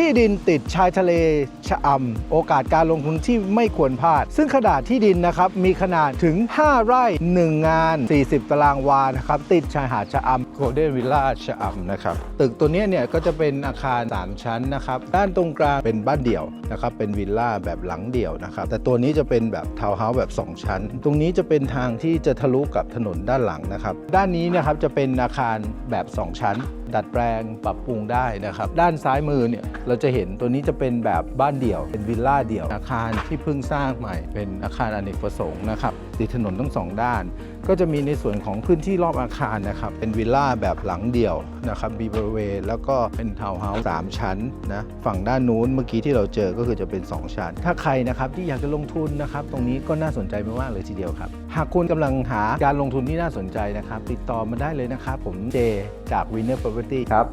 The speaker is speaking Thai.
ที่ดินติดชายทะเลชะอำโอกาสการลงทุนที่ไม่ควรพลาด ซึ่งขนาดที่ดินนะครับ มีขนาดถึง 5 ไร่ 1 งาน 40 ตารางวานะครับ ติดชายหาดชะอำ โกลเด้นวิลล่าชะอำนะครับ ตึกตัวนี้เนี่ยก็จะเป็นอาคาร 3 ชั้นนะครับ ด้านตรงกลางเป็นบ้านเดี่ยวนะครับ เป็นวิลล่าแบบหลังเดี่ยวนะครับ แต่ตัวนี้จะเป็นแบบทาวน์เฮาส์แบบ 2 ชั้น ตรงนี้จะเป็นทางที่จะทะลุกับถนนด้านหลังนะครับ ด้านนี้นะครับจะเป็นอาคารแบบ 2 ชั้น ดัดแปลงปรับปรุงได้นะครับ ด้านซ้ายมือเนี่ยเราจะเห็นตัวนี้จะเป็นแบบบ้านเดี่ยว เป็นวิลล่าเดี่ยว อาคารที่เพิ่งสร้างใหม่ เป็นอาคารอเนกประสงค์นะครับติดถนนทั้งสองด้าน ก็จะมีในส่วนของพื้นที่รอบอาคารนะครับ เป็นวิลล่าแบบหลังเดี่ยวนะครับมีบริเวณแล้วก็เป็นทาวน์เฮาส์สามชั้นนะฝั่งด้านนู้นเมื่อกี้ที่เราเจอก็คือจะเป็น 2 ชั้น ถ้าใครนะครับที่อยากจะลงทุนนะครับ ตรงนี้ก็น่าสนใจมากๆเลยทีเดียวครับ หากคุณกำลังหาการลงทุนที่น่าสนใจนะครับ ติดต่อมาได้เลยนะครับ ผมเจจาก Winner Property ครับ